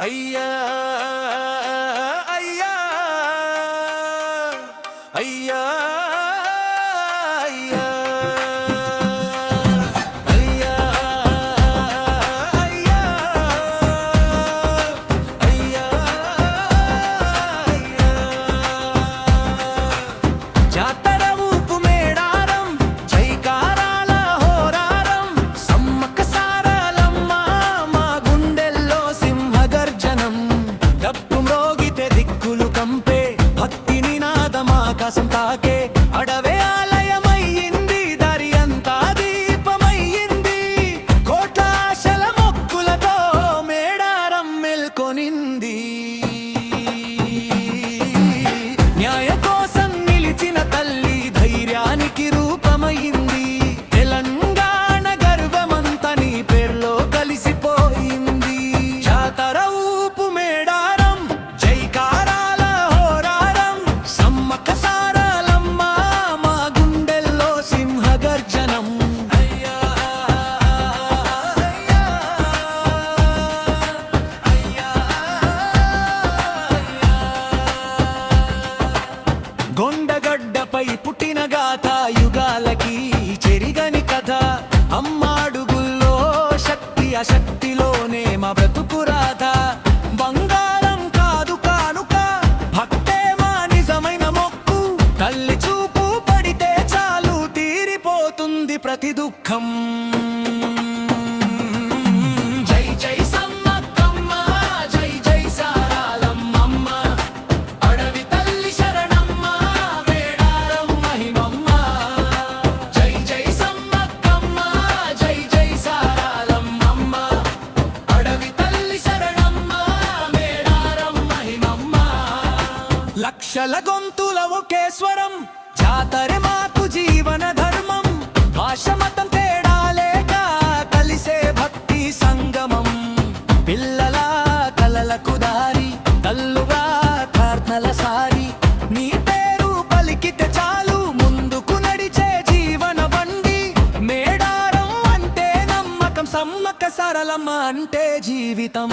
أيا أيا أيا. పుట్టిన గాథ యుగాలకి చెరిగని కథ. అమ్మాడుగుల్లో శక్తి అశక్తిలోనే మా బ్రతుకు రాధ. బంగారం కాదు కానుక భక్తే మా నిజమైన మొక్కు. తల్లి చూపు పడితే చాలు తీరిపోతుంది ప్రతి దుఃఖం. లక్షల గొంతుల ఒకే స్వరం. జాతర మాకు జీవన ధర్మం. భాష మతం తేడా లేక కలిసే భక్తి సంగమం. పిల్లల కలలకు దారి తల్లుగా ప్రార్థనల సారి. నీ పేరు పలికితే చాలు ముందుకు నడిచే జీవన బండి. మేడారం అంటే నమ్మకం సమ్మక సరళమ్మ అంటే జీవితం.